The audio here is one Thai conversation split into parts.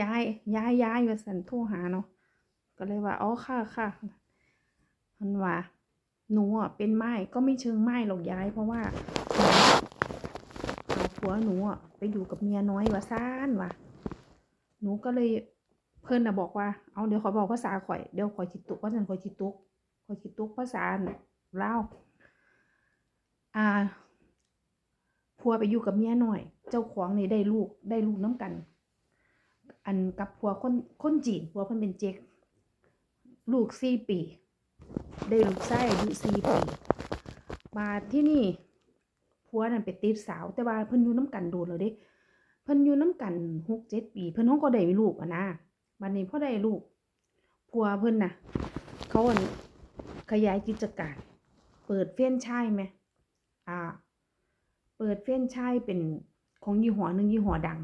ย้ายย้ายย้ายว่าสันโทรหาเนาะก็เลยว่าอ๋อค่ะค่ะมันว่าหนูอะเป็นไม้ก็ไม่เชิงไม้หรอกย้าย เพราะว่าเอาผัวหนูอะไปอยู่กับเมียน้อยว่าซ่านว่ะหนูก็เลยเพิ่นน่ะบอกว่าเอาเดี๋ยวขอบอกภาษาข่อยเดี๋ยวข่อยจิตุกว่าสันข่อยจิตุกข่อยจิตุกภาษาเล่าอ่าผัวไปอยู่กับเมียน้อย เจ้าของนี่ได้ลูกได้ลูกน้ำกัน อันกับผัวคนคนจีนผัวเพิ่นเป็นเจ๊กลูกสี่ปี ได้ลูกไส้อายุสี่ปีมาที่นี่ผัวนั่นไปติดสาว แต่ว่าเพิ่นอยู่น้ำกันโดนแล้วเด้เพิ่นอยู่น้ำกันหกเจ็ดปี เพิ่นเขาก็ได้ลูกอะนะบัดนี้พ่อได้ลูกผัวเพิ่นน่ะ เขาอันขยายกิจการ เปิดเฟ้นชายไหมอ่า เปิดเฟ้นชายเป็นของยี่ห้อหนึ่งยี่ห้อดัง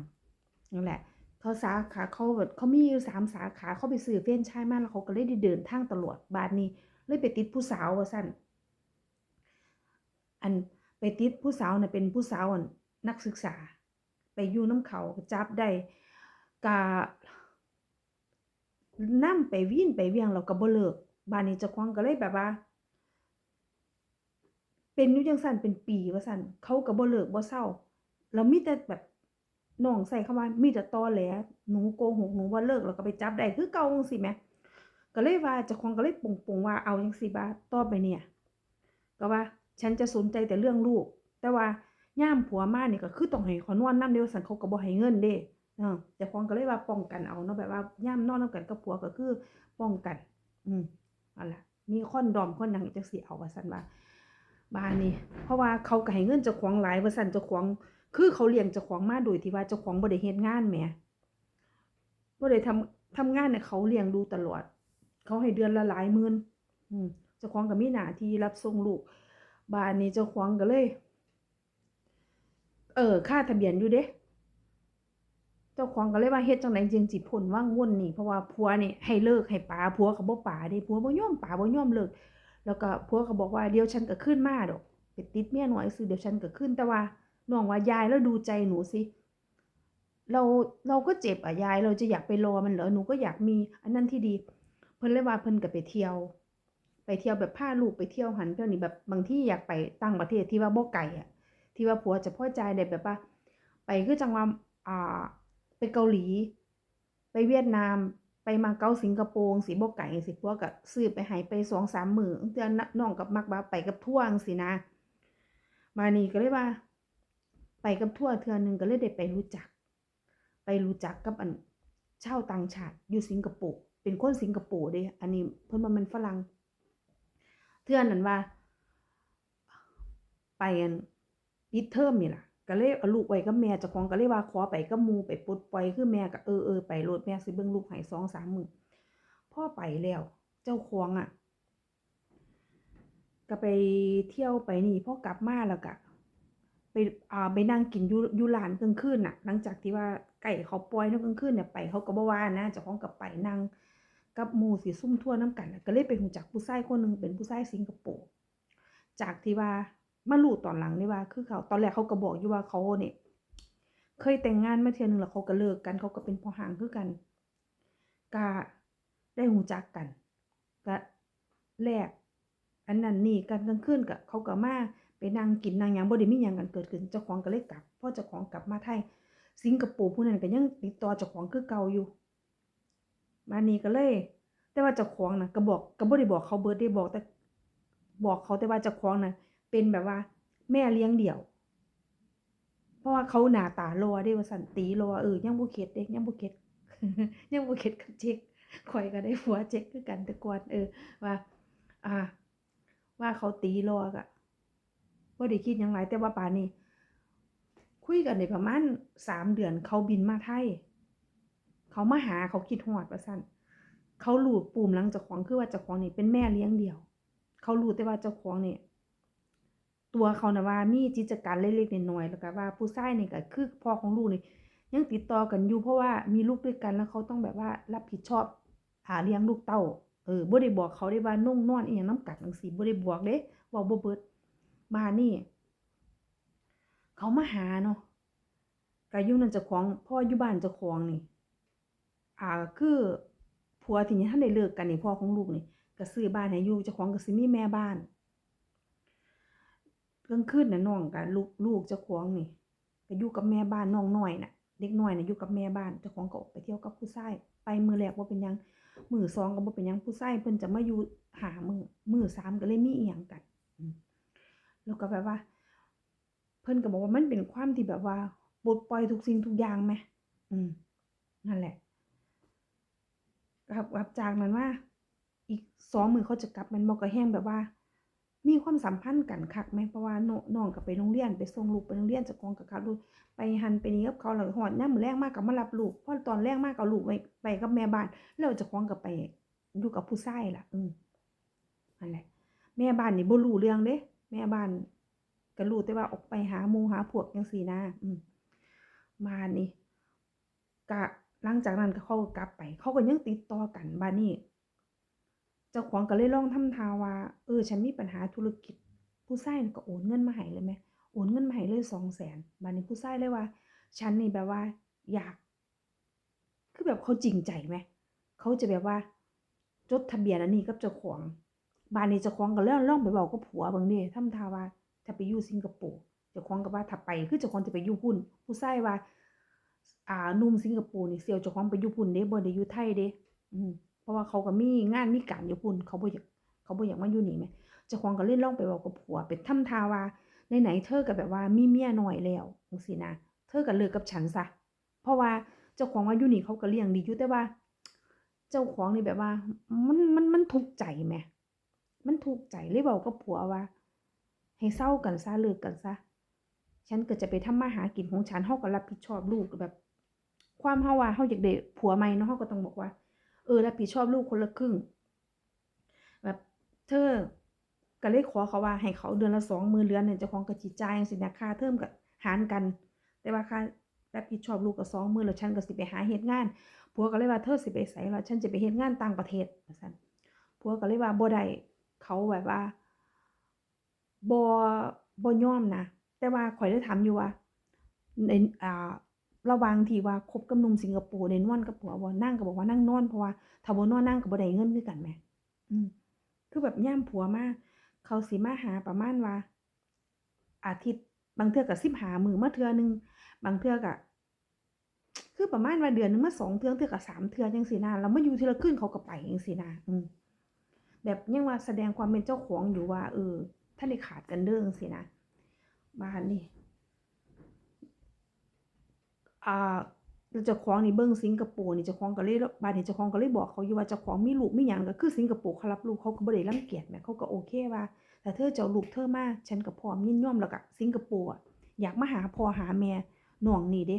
นั่นแหละ เขาสาขาเขาแบบเขามีอยู่สามสาขาเขาไปซื้อเฟรนชายมาแล้วเขาก็เลยได้เดินทางตลอดบาทนี้ เลยไปติดผู้สาวว่าสั้นอันไปติดผู้สาวน่ะเป็นผู้สาวนักศึกษา ไปอยู่น้ำเขาจับได้กะนั่ไปวิ่นไปเวียงเราก็บ่เลิกบานนี้จ้าของก็เลยแบบว่า เป็นอยู่จังสั่นเป็นปีว่าสั่นเขาก็บ่เลิกบ่เศร้าแล้วมีแต่แบบ น้องใส่คำว่ามีแต่ตอแหลหนูโกหกหนูว่าเลิกแล้วก็ไปจับได้คือเก่าจังซี่แหมก็เลยว่าจ้าของก็เลยปุ่งปุ่งว่าเอาจังซี่บาต่อไปเนี่ย ก็ว่าฉันจะสนใจแต่เรื่องลูก แต่ว่าย่ามผัวมาเนี่ยก็คือต้องให้ขานอนนำเดียวสันเขาก็บ่ให้เงินเด้เออเจ้าของก็เลยว่าป้องกันเอาเนาะแบบว่าย่ามนอนนำกันกับผัวก็คือป้องกัน อืมนั่นล่ะมีคอนดอมคอนยังจังซี่เอาว่าซั่นว่าบ้านนี้เพราะว่าเขาก็ให้เงินจ้าของหลายว่าซั่นจ้าของ คือเขาเลี้ยงเจ้าของมาโดยที่ว่าเจ้าของบ่ได้เฮ็ดงานแหมบ่ได้ทำทำงานเนี่ยเขาเลี้ยงดูตลอด เขาให้เดือนละหลายหมื่นอืมเจ้าของก็มีหน้าที่รับส่งลูกบ้านนี้เจ้าของก็เลย เออค่าทะเบียนอยู่เด้เจ้าของก็เลยว่าเฮ็ดจังไดจึงสิพ้นว่างวนนี่เพราะว่าผัวนี่ให้เลิกให้ป๋าผัวก็บ่ป๋าเด้ผัวบ่ยอมป๋าบ่ยอมเลิก แล้วก็ผัวก็บอกว่าเดี๋ยวฉันก็ขึ้นมาดอกไปติดเมียน้อยซื่อเดี๋ยวฉันก็ขึ้นแต่ว่า น้องว่ายายแล้วดูใจหนูสิเราเราก็เจ็บอะยายเราจะอยากไปรอมันเหรอหนูก็อยากมี อันนั้นที่ดี เพิ่นเลยว่าเพิ่นก็ไปเที่ยว ไปเที่ยวแบบพาลูกไปเที่ยวหันเที่ยวนี่แบบบางที่อยากไปต่างประเทศที่ว่าบ่ไกลอะ ที่ว่าผัวจะพอใจได้แบบว่า ไปคือจังหว่าอ่าไปเกาหลี ไปเวียดนามไปมาเก๊าสิงคโปร์สิบ่ไกลสิผัวกก็ซื้อไปให้ไป2-3มื้อเทื่อน้องกับมักว่าไปกับทัวงซี่นะ มานี่ก็เลยว่า ไปกับทั่วเทือนึงก็เลยได้ไปรู้จัก ไปรู้จักกับอันชาวต่างชาติอยู่สิงคโปร์เป็นคนสิงคโปร์เด้อันนี้เพิ่นว่ามันฝรั่งเทือนั้นว่า ไปอันปิดเทอมนี่ล่ะก็เลยเอาลูกไว้กับแม่เจ้าของก็เลยว่าขอไปกับมูไปปลดปล่อยคือแม่ก็เออเออไปโลดแม่สิเบิ่งลูกให้2-3มื้อพ่อไปแล้ว เจ้าของอะ ก็ไปเที่ยวไปนี่พ่อกลับมาแล้วก็ ไปอ่าไปนั่งกินยูยู่ร้านกลางคืนน่ะ หลังจากที่ว่าไก่เขาปล่อยนกลางคืนเนี่ยไปเขาก็บ่ว่านะเจ้าของก็ไปนั่งกับหมู่สิซุ่มทั่วน้ำกันก็เลยไปรู้จักผู้ชายคนหนึ่งเป็นผู้ชายสิงคโปร์จากที่ว่ามารู้ตอนหลังนี่ว่าคือเขาตอนแรกเขาก็บอกอยู่ว่าเขาเนี่ยเคยแต่งงานมาเทื่อนึงแล้วเขาก็เลิกกันเขาก็เป็นพ่อห่างคือกันก็ได้รู้จักกันก็แลกอันนั้นนี่กันกลางคืนก็เขาก็มา ไปนั่งกินนั่งยังบ่ได้มีหยังกันเกิดขึ้นเจ้าของก็เลยกลับพอเจ้าของกลับมาไทย สิงคโปร์ผู้นั้นก็ยังติดต่อเจ้าของคือเก่าอยู่ มานี่ก็เลย แต่ว่าเจ้าของน่ะก็บอกก็บ่ได้บอกเขาเบิร์ดได้บอกแต่บอกเขาแต่ว่าเจ้าของน่ะเป็นแบบว่า แม่เลี้ยงเดี่ยว เพราะว่าเขาหนาตารอเด้ว่าซั่นตีรอเออยังบ่เข็ดเด้ยังบ่เข็ดยังบ่เข็ดกับเจ๊กข่อยก็ได้ผัวเจ๊กคือกันแต่ก่อนเออว่า อ่า ว่าเขาตีรอะ ก็บ่ได้คิดหยังหลายแต่ว่าป่านนี้ คุยกันได้ประมาณสามเดือนเขาบินมาไทย เขามาหาเขาคิดฮอดว่าซั่นเขารู้ปุ่มหลังจ้าของคือว่าจ้าของนี่เป็นแม่เลี้ยงเดี่ยว เขารู้แต่ว่าเจ้าของนี่ตัวเขาน่ะว่ามีกิจการเล็กๆน้อยๆแล้วก็ว่าผู้ชายนี่ก็คือพ่อของลูกนี่ยังติดต่อกันอยู่เพราะว่ามีลูกด้วยกันแล้วเขาต้องแบบว่ารับผิดชอบหาเลี้ยงลูกเต้าเออบ่ได้บอกเขาได้ว่านุ่งนอนอีหยังนำกันจังซี่บ่ได้บอกเด้เว้าบ่เบิด มานี่เขามาหาเนาะก็อยู่นั่นจ้าของพ่ออยู่บ้านจ้าของนี่ อ่าคือผัวที่ท่านได้เลิกกันนี่พ่อของลูกนี่ก็ซื้อบ้านให้อยู่จ้าของก็สิมีแม่บ้านกลางคืนน่ะน้องกับลูกลูกจ้าของนี่ก็อยู่กับแม่บ้านน้องน้อยน่ะเด็กน้อยน่ะอยู่กับแม่บ้านเจ้าของก็ออกไปเที่ยวกับผู้ชายไปมือแรกบ่าเป็นยังมือสองก็บ่เป็นยังผู้ชายเพิ่นจะมาอยู่หามือมือสามก็เลยมีอีหยังกันอื แล้วก็แบบว่า เพิ่นก็บอกว่ามันเป็นความที่แบบว่าปลดปล่อยทุกสิ่งทุกอย่างแหมอืมนั่นแหละครับครับจากนั้นว่า อีกสองมื้อเขาจะกลับแม่นบ่ก็แฮ่งแบบว่า มีความสัมพันธ์กันคักแหมเพราะว่าน้องน้องก็ไปโรงเรียน ไปส่งลูกไปโรงเรียนเจ้าของก็ขับรถไปหันไปนี่กับเขาแล้วฮอดยามมื้อแลงมาก็มารับลูกพอตอนแลงมาก็เอาลูกไว้ไปกับแม่บ้านแล้วเจ้าของก็ไปอยู่กับผู้ชายล่ะ อืมนั่นแหละ แม่บ้านนี่บ่รู้เรื่องเด้ แม่บ้านก็รู้แต่ว่าออกไปหาหมูหาพวกจังซี่นะอืมมานี่ก็หลังจากนั้นก็เขาก็กลับไป เขาก็ยังติดต่อกันบัดนี้เจ้าของก็เลยลองทำทาว่า เออ ฉันมีปัญหาธุรกิจ ผู้ชายน่ะก็โอนเงินมาให้เลยแหมโอนเงินมาให้เลย200,000บัดนี้ผู้ชายเลยว่า ฉันนี่แบบว่า อยาก คือแบบเขาจริงใจไหมเขาจะแบบว่า จดทะเบียนอันนี้กับเจ้าของ บ้านนี้เจ้าของก็เลยลองไปเว้ากับผัวบิ่งเด้ทำท่าว่าถ้าไปอยู่สิงคโปร์เจ้าของก็ว่าถ้าไปคือเจ้าของจะไปอยู่พุ่น ผู้ชายว่า อ่านุ่มสิงคโปร์นี่สิเอาเจ้าของไปอยู่พุ่นเด้บ่ได้อยู่ไทยเด้อืมเพราะว่าเขาก็มีงานมีการอยู่พุ่น เขาบ่อยากเขาบ่อยากมาอยู่นี่แหมเจ้าของก็เลยลองไปเว้ากับผัวไปทำท่าว่าไหนๆเธอก็แบบว่ามีเมียหน้อยแล้วจังซี่นะเธอก็เลิกกับฉันซะเพราะว่าเจ้าของว่าอยู่นี่เขาก็เลี้ยงดีอยู่แต่ว่า เจ้าของนี่แบบว่า มันมันมันทุกข์ใจแหม มันทุกใจเลยเว้ากับผัวว่า ให้เศร้ากันซะเลิกกันซะ ฉันก็จะไปทำมาหากินของฉันเฮาก็รับผิดชอบลูกแบบ ความเฮาว่าเฮาอยากได้ผัวใหม่เนาะเฮาก็ต้องบอกว่า เออรับผิดชอบลูกคนละครึ่ง แบบเธอก็เลยขอเขาว่าให้เขาเดือนละ20,000เดือนเนี่ยเจ้าของก็สิจ่ายจังซี่นะค่าเทอมก็หารกัน แต่ว่าค่ารับผิดชอบลูกก็20,000แล้วฉันก็สิไปหาเฮ็ดงานผัวก็เลยว่าเธอสิไปไสล่ะฉันจะไปเฮ็ดงานต่างประเทศสั่นผัวก็เลยว่าบ่ได้ เขาแบบว่าบ่บ่ยอมนะแต่ว่าข่อยได้ถามอยู่ว่าในอ่าระว่างที่ว่าคบกับหนุ่มสิงคโปร์ได้นอนกับผัวบ่นางก็บอกว่านางนอนเพราะว่าถ้าบ่นอนนางก็บ่ได้เงินคือกันแหมอืมคือแบบยามผัวมาเขาสิมาหาประมาณว่า อาทิตย์บางเทื่อก็15มื้อมาเทื่อหนึงบางเทื่อก็คือประมาณว่าเดือนหนึงมา2เทื่อเทื่อก็3เทื่อจังซี่นะแล้วมาอยู่ทีละคืนเขาก็ไปจังซี่นะอืม แบบยังว่าแสดงความเป็นเจ้าของอยู่ว่า เออท่านได้ขาดกันเด้องซี่นะบ้านนี่อ่าเจ้าของนี่เบิ่งสิงคโปร์นี่เจ้าของก็เลยบ้านนี้เจ้าของก็เลยบอกเขาอยู่ว่าเจ้าของมีลูกมีหยังก็คือสิงคโปร์เขารับลูกเขาก็บ่ได้รังเกียจแหมเขาก็โอเคว่าถ้าเธอจะเอาลูกเธอมาฉันก็พร้อมยินยอมแล้วก็สิงคโปร์อะอยากมาหาพ่อหาแม่น้องนี่เด้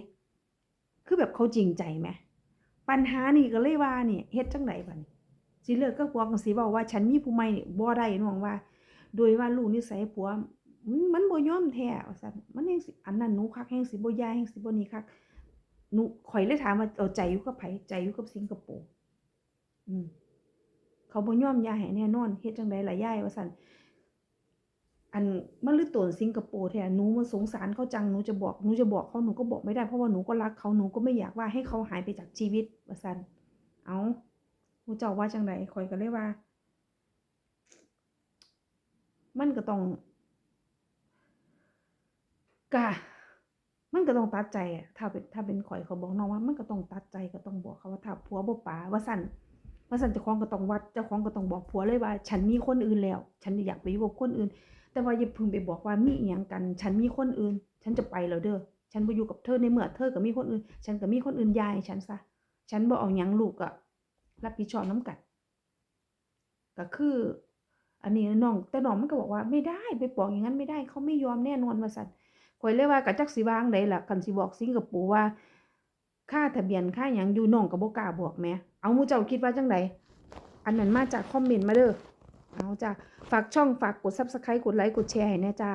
คือแบบเขาจริงใจไหมปัญหานี่ก็เลยว่านี่เฮ็ดจังไดบัดนี้ สิเลิกกับผัวก็สิเว้าว่าฉันมีผู้ใหม่นี่บ่ได้น้องว่า โดยว่าลูกนิสัยผัวมันบ่ยอมแท้ว่าซั่นมันแฮงสิอันนั้นหนูคักแฮงสิบ่ยายแฮงสิบ่นี่คักหนูข่อยเลยถามว่าเอาใจอยู่กับไผใจอยู่กับสิงคโปร์อืมเขาบ่ยอมยายให้แน่นอนเฮ็ดจังไดล่ะยายว่าซั่นอันมันลือตนสิงคโปร์แท้หนูมันสงสารเขาจังหนูจะบอกหนูจะบอกเขาหนูก็บอกไม่ได้เพราะว่าหนูก็รักเขาหนูก็ไม่อยากว่าให้เขาหายไปจากชีวิตว่าซั่นเอา ผู้เจ้าว่าจังไดข่อยก็เลยว่า มันก็ต้องกะมันก็ต้องตัดใจอะถ้าเป็นถ้าเป็นข่อยเขาบอกน้องว่า มันก็ต้องตัดใจก็ต้องบอกเขาว่าถ้าผัวบ่ป๋าว่าซั่นว่าซั่นเจ้าของก็ต้องวัดเจ้าของก็ต้องบอกผัวเลยว่า ฉันมีคนอื่นแล้ว ฉันอยากไปอยู่กับคนอื่น แต่ว่าอย่าพึ่งไปบอกว่ามีอีหยังกัน ฉันมีคนอื่น ฉันจะไปแล้วเด้อฉันบ่อยู่กับเธอในเมื่อเธอก็มีคนอื่น ฉันก็มีคนอื่นยายฉันซะฉันบ่เอาหยังลูกก็ รับผิดชอบนํกันก็คือ อันนี้น้องแต่น้องมันก็บอกว่าไม่ได้ไปบอกอย่างนั้นไม่ได้เขาไม่ยอมแน่นอนว่าซั่นข่อยเลยว่าก็จักสิวางใดล่ะคันสิบอกสิงคโปร์ว่าค่าทะเบียนค่าหยังอยู่น้องก็บ่กล้าบอกแหมเอามูเจ้าคิดว่าจังไดอันนั้นมาจากคอมเมนต์มาเด้อเอาจ้ะฝากช่องฝากกด Subscribe กดไลค์กดแชร์ให้แน่จ้า